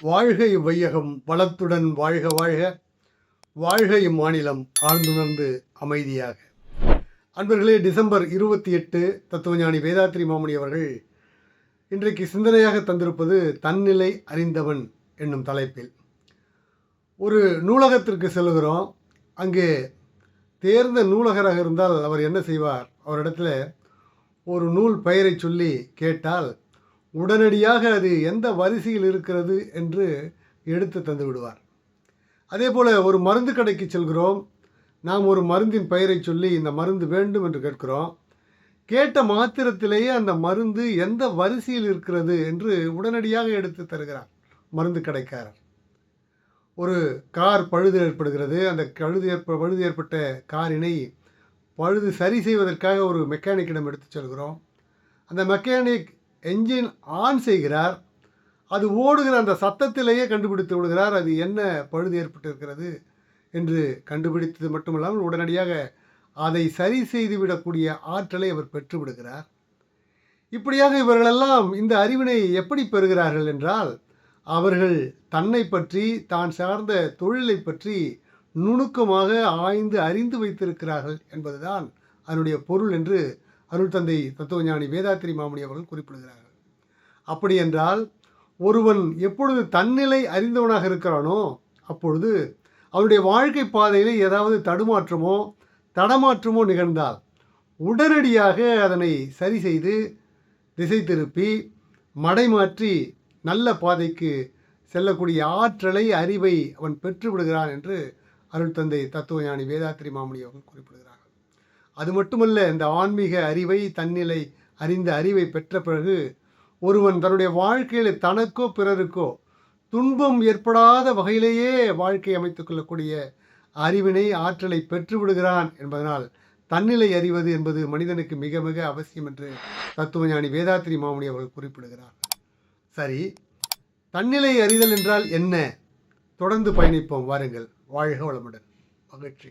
வாழ்கை இவ்வையகம் வளத்துடன் வாழ்க வாழ்க. வாழ்கை இம்மாநிலம் ஆழ்ந்துணர்ந்து அமைதியாக. அன்பர்களே டிசம்பர் இருபத்தி எட்டு தத்துவஞானி வேதாத்ரி மாமணி அவர்கள் இன்றைக்கு சிந்தனையாக தந்திருப்பது தன்னிலை அறிந்தவன் என்னும் தலைப்பில். ஒரு நூலகத்திற்கு செல்கிறோம் அங்கே தேர்ந்த நூலகராக இருந்தால் அவர் என்ன செய்வார்? அவரிடத்துல ஒரு நூல் பெயரை சொல்லி கேட்டால் உடனடியாக அது எந்த வரிசையில் இருக்கிறது என்று எடுத்து தந்து விடுவார். அதே போல் ஒரு மருந்து கடைக்கு செல்கிறோம். நாம் ஒரு மருந்தின் பெயரை சொல்லி இந்த மருந்து வேண்டும் என்று கேட்கிறோம். கேட்ட மாத்திரத்திலேயே அந்த மருந்து எந்த வரிசையில் இருக்கிறது என்று உடனடியாக எடுத்து தருகிறார் மருந்து கடைக்காரர். ஒரு கார் பழுது ஏற்படுகிறது. அந்த பழுது ஏற்ப பழுது ஏற்பட்ட காரினை பழுது சரி செய்வதற்காக ஒரு மெக்கானிக்கிடம் எடுத்து செல்கிறோம். அந்த மெக்கானிக் என்ஜின் ஆன் செய்கிறார். அது ஓடுகிற அந்த சத்தத்திலேயே கண்டுபிடித்து விடுகிறார். அது என்ன பழுது ஏற்பட்டிருக்கிறது என்று கண்டுபிடித்தது மட்டுமல்லாமல் உடனடியாக அதை சரி செய்து விடக்கூடிய ஆற்றலை அவர் பெற்று விடுகிறார் இப்படியாக இவர்களெல்லாம் இந்த அறிவினை எப்படி பெறுகிறார்கள் என்றால் அவர்கள் தன்னை பற்றி தான் சார்ந்த தொழிலை பற்றி நுணுக்கமாக ஆய்ந்து அறிந்து வைத்திருக்கிறார்கள் என்பதுதான் அதனுடைய பொருள் என்று அருள் தந்தை தத்துவஞானி வேதாத்திரி மாமணி அவர்கள் குறிப்பிடுகிறார்கள். அப்படி என்றால் ஒருவன் எப்பொழுது தன்னிலை அறிந்தவனாக இருக்கிறானோ அப்பொழுது அவனுடைய வாழ்க்கை பாதையில் ஏதாவது தடுமாற்றமோ தடமாற்றமோ நிகழ்ந்தால் உடனடியாக அதனை சரி செய்து திசை திருப்பி மடைமாற்றி நல்ல பாதைக்கு செல்லக்கூடிய ஆற்றலை அறிவை அவன் பெற்று விடுகிறான் என்று அருள் தந்தை தத்துவஞானி வேதாத்திரி மாமணி அவர்கள் குறிப்பிடுகிறார் அது மட்டுமல்ல இந்த ஆன்மீக அறிவை தன்னிலை அறிந்த அறிவை பெற்ற பிறகு ஒருவன் தன்னுடைய வாழ்க்கையில் தனக்கோ பிறருக்கோ துன்பம் ஏற்படாத வகையிலேயே வாழ்க்கை அமைத்துக் கொள்ளக்கூடிய அறிவினை ஆற்றலை பெற்றுவிடுகிறான் என்பதனால் தன்னிலை அறிவது என்பது மனிதனுக்கு மிக மிக அவசியம் என்று தத்துவஞானி வேதாத்திரி மாமுனி அவர்கள் குறிப்பிடுகிறார். சரி தன்னிலை அறிதல் என்றால் என்ன? தொடர்ந்து பயணிப்போம். வாருங்கள். வாழ்க வளமுடன். மகிழ்ச்சி.